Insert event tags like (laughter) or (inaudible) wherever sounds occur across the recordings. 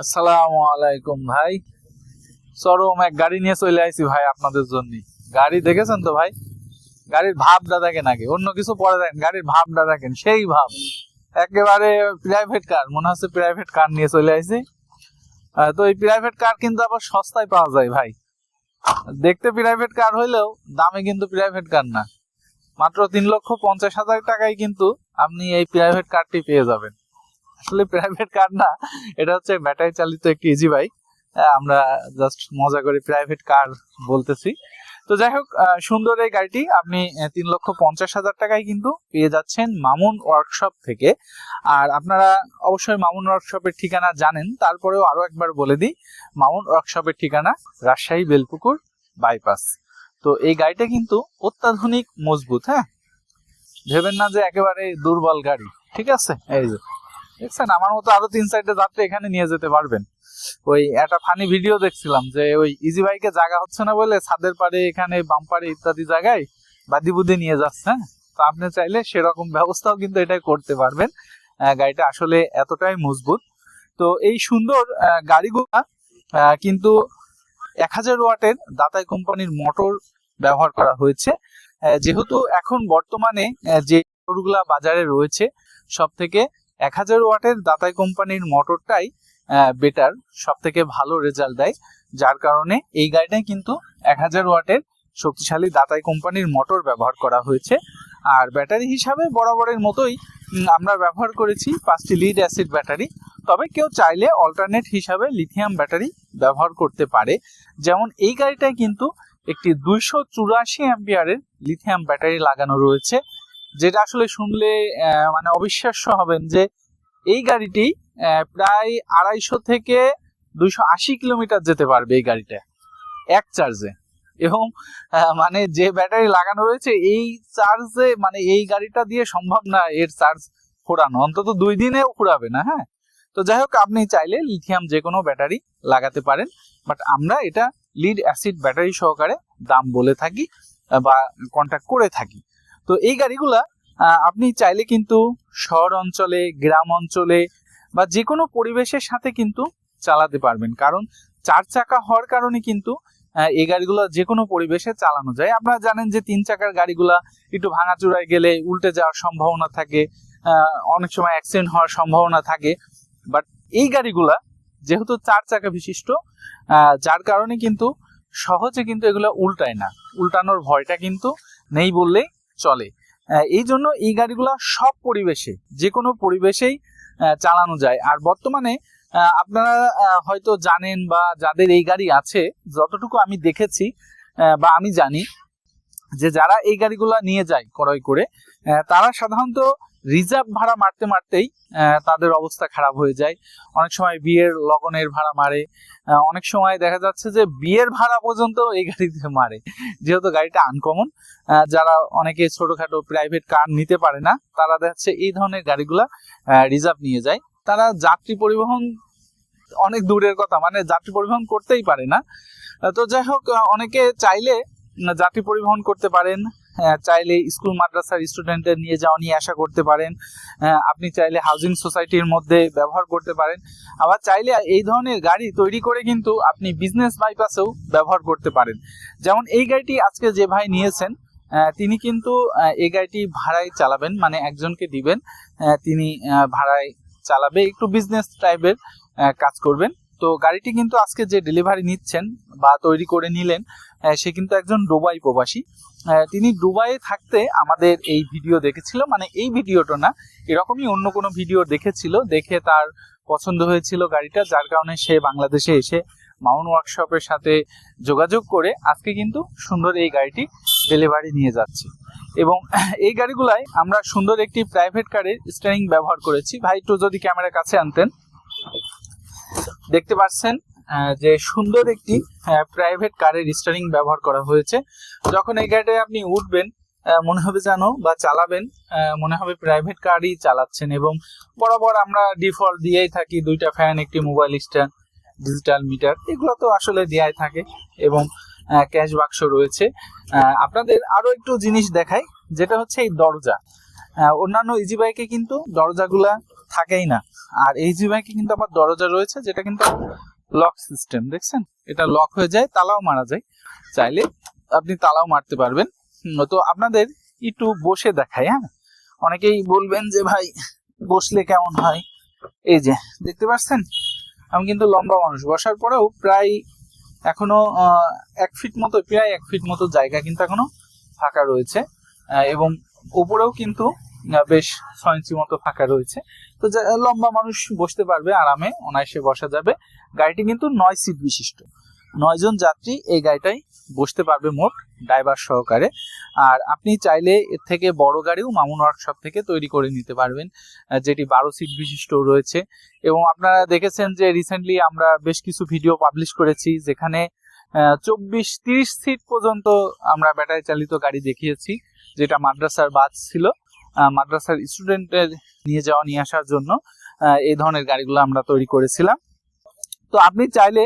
আসসালামু ভাই। চরম এক গাড়ি নিয়ে চলে আইছি ভাই আপনাদের জন্য। গাড়ি দেখেছেন তো ভাই? গাড়ির ভাবটা দেখেন আগে, অন্য কিছু পরে দেখেন। গাড়ির ভাবটা দেখেন, সেই ভাব। একেবারে প্রাইভেট কার মনে হচ্ছে প্রাইভেট কার নিয়ে চলে আইছি। তো এই প্রাইভেট কার কিন্তু আবার সস্তায় পাওয়া যায় ভাই। দেখতে প্রাইভেট কার হইলেও দামে কিন্তু প্রাইভেট কার না। মাত্র তিন লক্ষ পঞ্চাশ হাজার টাকায় কিন্তু আপনি এই প্রাইভেট কারটি পেয়ে যাবেন। আসলে প্রাইভেট কার না, এটা হচ্ছে ব্যাটারি চালিত একটি ইজি বাইক আমরা জাস্ট মজা করে প্রাইভেট কার বলতেছি। তো যাই হোক সুন্দর এই গাড়িটি। আপনি তিন লক্ষ পঞ্চাশ হাজার টাকায় কিন্তু পেয়ে যাচ্ছেন মামুন ওয়ার্কশপ থেকে। আর আপনারা অবশ্যই মামুন ওয়ার্কশপের ঠিকানা জানেন। তারপরেও আরও একবার বলে দিই, মামুন ওয়ার্কশপের ঠিকানা রাজশাহী বেলপুকুর বাইপাস তো এই গাড়িটা কিন্তু অত্যাধুনিক, মজবুত হ্যাঁ? ভেবেন না যে একেবারে দুর্বল গাড়ি, ঠিক আছে? এই যে, দেখছেন? আমার মতো আরও তিন চারটে যাত্রী এখানে নিয়ে যেতে পারবেন। ওই একটা ফানি ভিডিও দেখছিলাম যে ওই ইজি বাইকে জায়গা হচ্ছে না বলে ছাদের পাড়ে এখানে বাম্পারে ইত্যাদি জায়গায় বাদি বুদি নিয়ে যাচ্ছে হ্যাঁ? তো আপনি চাইলে সেরকম ব্যবস্থাও কিন্তু এটাই করতে পারবেন। গাড়িটা আসলে এতটাই মজবুত। তো এই সুন্দর গাড়িগুলা কিন্তু এক হাজার ওয়াটের দাতাই কোম্পানির মোটর ব্যবহার করা হয়েছে। যেহেতু এখন বর্তমানে যে মোটরগুলা বাজারে রয়েছে সব থেকে এক হাজার ওয়াটের দাতাই কোম্পানির মোটরটাই বেটার সব থেকে ভালো রেজাল্ট দেয়। যার কারণে এই গাড়িটায় কিন্তু এক হাজার ওয়াটের শক্তিশালী দাতাই কোম্পানির মোটর ব্যবহার করা হয়েছে। আর ব্যাটারি হিসাবে বরাবরের মতোই আমরা ব্যবহার করেছি পাঁচটি লিড অ্যাসিড ব্যাটারি তবে কেউ চাইলে অল্টারনেট হিসাবে লিথিয়াম ব্যাটারি ব্যবহার করতে পারে। যেমন এই গাড়িটায় কিন্তু একটি দুইশো চুরাশি অ্যাম্পিয়ারের লিথিয়াম ব্যাটারি লাগানো রয়েছে। যেটা আসলে শুনলে মানে অবিশ্বাস্য হবেন যে এই গাড়িটি প্রায় আড়াইশো থেকে দুশো আশি কিলোমিটার যেতে পারবে এই গাড়িটা, এক চার্জে। এবং মানে যে ব্যাটারি লাগানো রয়েছে, এই চার্জে মানে এই গাড়িটা দিয়ে সম্ভব না এর চার্জ ফোরানো অন্তত দুই দিনেও ফুরাবে না হ্যাঁ? তো যাই হোক, আপনি চাইলে লিথিয়াম যে কোনো ব্যাটারি লাগাতে পারেন বাট আমরা এটা লিড অ্যাসিড ব্যাটারি সহকারে দাম বলে থাকি বা কন্ট্যাক্ট করে থাকি। তো এই গাড়িগুলা আপনি চাইলে কিন্তু শহর অঞ্চলে, গ্রাম অঞ্চলে বা যে কোনো পরিবেশের সাথে কিন্তু চালাতে পারবেন। কারণ চার চাকা হওয়ার কারণে কিন্তু এই গাড়িগুলো যে কোনো পরিবেশে চালানো যায়। আপনারা জানেন যে তিন চাকার গাড়িগুলা একটু ভাঙাচুরায় গেলে উল্টে যাওয়ার সম্ভাবনা থাকে অনেক সময় অ্যাক্সিডেন্ট হওয়ার সম্ভাবনা থাকে। বাট এই গাড়িগুলা যেহেতু চার চাকা বিশিষ্ট যার কারণে কিন্তু সহজে কিন্তু এগুলো উল্টায় না। উল্টানোর ভয়টা কিন্তু নেই বললেই চলে। এই জন্য এই গাড়িগুলো সব পরিবেশে, যে কোনো পরিবেশেই চালানো যায়। আর বর্তমানে আপনারা হয়তো জানেন বা যাদের এই গাড়ি আছে, যতটুকু আমি দেখেছি বা আমি জানি, যে যারা এই গাড়িগুলো নিয়ে যায় ক্রয় করে তারা সাধারণত রিজার্ভ ভাড়া মারতে মারতেই তাদের অবস্থা খারাপ হয়ে যায়। অনেক সময় বিয়ের লগনের ভাড়া মারে। অনেক সময় দেখা যাচ্ছে যে বিয়ের ভাড়া পর্যন্ত এই গাড়িতে মারে। যেহেতু গাড়িটা আনকমন যারা অনেকে ছোটখাটো প্রাইভেট কার নিতে পারে না, তারা দেখা যাচ্ছে এই ধরনের গাড়িগুলা রিজার্ভ নিয়ে যায়। তারা যাত্রী পরিবহন অনেক দূরের কথা মানে যাত্রী পরিবহন করতেই পারে না। তো যাই হোক অনেকে চাইলে যাত্রী পরিবহন করতে পারেন। চাইলে স্কুল মাদ্রাসার স্টুডেন্টদের নিয়ে যাওয়া নিয়ে আসা করতে পারেন। আপনি চাইলে হাউজিং সোসাইটির মধ্যে ব্যবহার করতে পারেন। আবার চাইলে এই ধরনের গাড়ি তৈরি করে কিন্তু আপনি বিজনেস বাইপাসেও ব্যবহার করতে পারেন। যেমন এই গাড়িটি আজকে যে ভাই নিয়েছেন তিনি কিন্তু এই গাড়িটি ভাড়ায় চালাবেন মানে একজনকে দিবেন। তিনি ভাড়ায় চালাবে, একটু বিজনেস টাইপের কাজ করবেন। তো গাড়িটি কিন্তু আজকে যে ডেলিভারি নিচ্ছেন বা তৈরি করে নিলেন সে কিন্তু একজন ডুবাই প্রবাসী। তিনি ডুবাইয়ে থাকতে আমাদের এই ভিডিও দেখেছিল মানে এই ভিডিওটা না, এরকমই অন্য কোনো ভিডিও দেখেছিল, দেখে তার পছন্দ হয়েছিল গাড়িটা, যার কারণে সে বাংলাদেশে এসে মাউন্ট ওয়ার্কশপের সাথে যোগাযোগ করে আজকে কিন্তু সুন্দর এই গাড়িটি ডেলিভারি নিয়ে যাচ্ছে। এবং (clears throat) এই গাড়িগুলাই আমরা সুন্দর একটি প্রাইভেট কারের স্টিয়ারিং ব্যবহার করেছি। ভাই, একটু যদি ক্যামেরা কাছে আনতেন। দেখতে পাচ্ছেন যে সুন্দর একটি প্রাইভেট কারের স্টিয়ারিং ব্যবহার করা হয়েছে। যখন এই গাড়িটায় আপনি উঠবেন মনে হবে জানো বা চালাবেন মনে হবে প্রাইভেট কারই চালাচ্ছেন এবং বরাবর আমরা ডিফল্ট দিয়েই থাকি। দুইটা ফ্যান একটি মোবাইল স্ট্যান্ড ডিজিটাল মিটার এগুলো তো আসলে দেয়াই থাকে এবং ক্যাশ বাক্স রয়েছে। আপনাদের আরও একটু জিনিস দেখাই, যেটা হচ্ছে এই দরজা। অন্যান্য ইজি বাইকে কিন্তু দরজাগুলা থাকেই না। আর এই ইজি বাইকে কিন্তু আমার দরজা রয়েছে, যেটা কিন্তু লক সিস্টেম দেখছেন? এটা লক হয়ে যায়, তালাও মারা যায়। চাইলে আপনি তালাও মারতে পারবেন। তো আপনাদের একটু বসে দেখাই হ্যাঁ? অনেকেই বলবেন যে, ভাই, বসলে কেমন হয়? এই যে, দেখতে পাচ্ছেন? আমি কিন্তু লম্বা মানুষ, বসার পরেও প্রায় এখনও এক ফিট মতো, প্রায় এক ফিট মতো জায়গা কিন্তু এখনও ফাঁকা রয়েছে। এবং উপরেও কিন্তু বেশ ছয় ইঞ্চি মতো ফাঁকা রয়েছে। তো লম্বা মানুষ বসতে পারবে আরামে, অনায়াসে বসা যাবে। গাড়িটি কিন্তু নয় সিট বিশিষ্ট। নয় জন যাত্রী এই গাড়িটাই বসতে পারবে মোট ড্রাইভার সহকারে। আর আপনি চাইলে এর থেকে বড় গাড়িও মামুন ওয়ার্কশপ থেকে তৈরি করে নিতে পারবেন যেটি বারো সিট বিশিষ্ট রয়েছে। এবং আপনারা দেখেছেন যে রিসেন্টলি আমরা বেশ কিছু ভিডিও পাবলিশ করেছি, যেখানে চব্বিশ তিরিশ সিট পর্যন্ত আমরা ব্যাটারি চালিত গাড়ি দেখিয়েছি, যেটা মাদ্রাসার বাস ছিল। মাদ্রাসার স্টুডেন্টের নিয়ে যাওয়া, নিয়ে আসার জন্য এই ধরনের গাড়িগুলো আমরা তৈরি করেছিলাম। তো আপনি চাইলে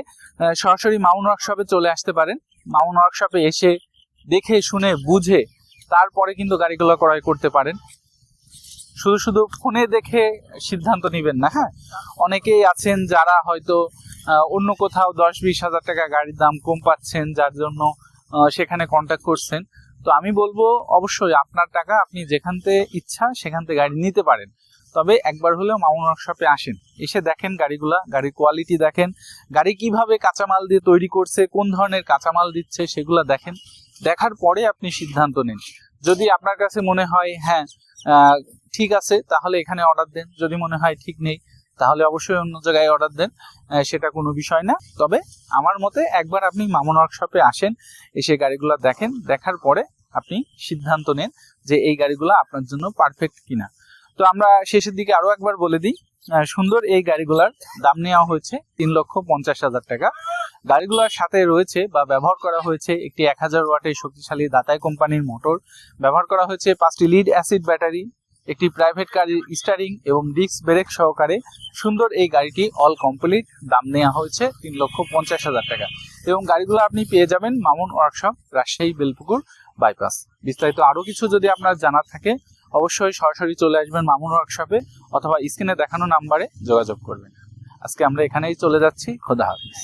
সরাসরি মাউন ওয়ার্কশপে চলে আসতে পারেন। মাউন ওয়ার্কশপে এসে দেখে, শুনে, বুঝে, তারপরে কিন্তু গাড়িগুলো ক্রয় করতে পারেন। শুধু শুধু ফোনে দেখে সিদ্ধান্ত নেবেন না হ্যাঁ? অনেকেই আছেন যারা হয়তো অন্য কোথাও দশ বিশ হাজার টাকা গাড়ির দাম কম পাচ্ছেন, যার জন্য সেখানে কন্ট্যাক্ট করছেন। তো আমি বলব অবশ্যই আপনার টাকা আপনি যেখান থেকে ইচ্ছা সেখান থেকে গাড়ি নিতে পারেন। তবে একবার হলেও মামুন ওয়ার্কশপে আসেন। এসে দেখেন গাড়িগুলা, গাড়ির কোয়ালিটি দেখেন। গাড়ি কীভাবে কাঁচামাল দিয়ে তৈরি করছে, কোন ধরনের কাঁচামাল দিচ্ছে সেগুলা দেখেন। দেখার পরে আপনি সিদ্ধান্ত নিন। যদি আপনার কাছে মনে হয় হ্যাঁ ঠিক আছে, তাহলে এখানে অর্ডার দেন। যদি মনে হয়, ঠিক নেই, তাহলে অবশ্যই অন্য জায়গায় অর্ডার দেন। সেটা কোনো বিষয় না। তবে আমার মতে একবার আপনি মামুন ওয়ার্কশপে আসেন, এসে গাড়িগুলো দেখেন। দেখার পরে আপনি সিদ্ধান্ত নেন যে এই গাড়িগুলো আপনার জন্য পারফেক্ট কিনা। তো আমরা শেষের দিকে আরও একবার বলে দিই সুন্দর এই গাড়িগুলার দাম নেওয়া হয়েছে তিন লক্ষ পঞ্চাশ হাজার টাকা। গাড়িগুলোর সাথে রয়েছে বা ব্যবহার করা হয়েছে একটি এক হাজার ওয়াটের শক্তিশালী দাতাই কোম্পানির মোটর। ব্যবহার করা হয়েছে পাঁচটি লিড অ্যাসিড ব্যাটারি একটি প্রাইভেট গাড়ির স্টারিং এবং ডিস্ক ব্রেক সহকারে। সুন্দর এই গাড়িটি অল কমপ্লিট দাম নেওয়া হয়েছে তিন লক্ষ পঞ্চাশ হাজার টাকা। এবং গাড়িগুলো আপনি পেয়ে যাবেন মামুন ওয়ার্কশপ, রাজশাহী, বেলপুকুর, বাইপাস। বিস্তারিত আরও কিছু যদি আপনার জানার থাকে, অবশ্যই সরাসরি চলে আসবেন মামুন ওয়ার্কশপে অথবা স্ক্রিনে দেখানো নাম্বারে যোগাযোগ করবেন। আজকে আমরা এখানেই চলে যাচ্ছি। খোদা হাফিজ।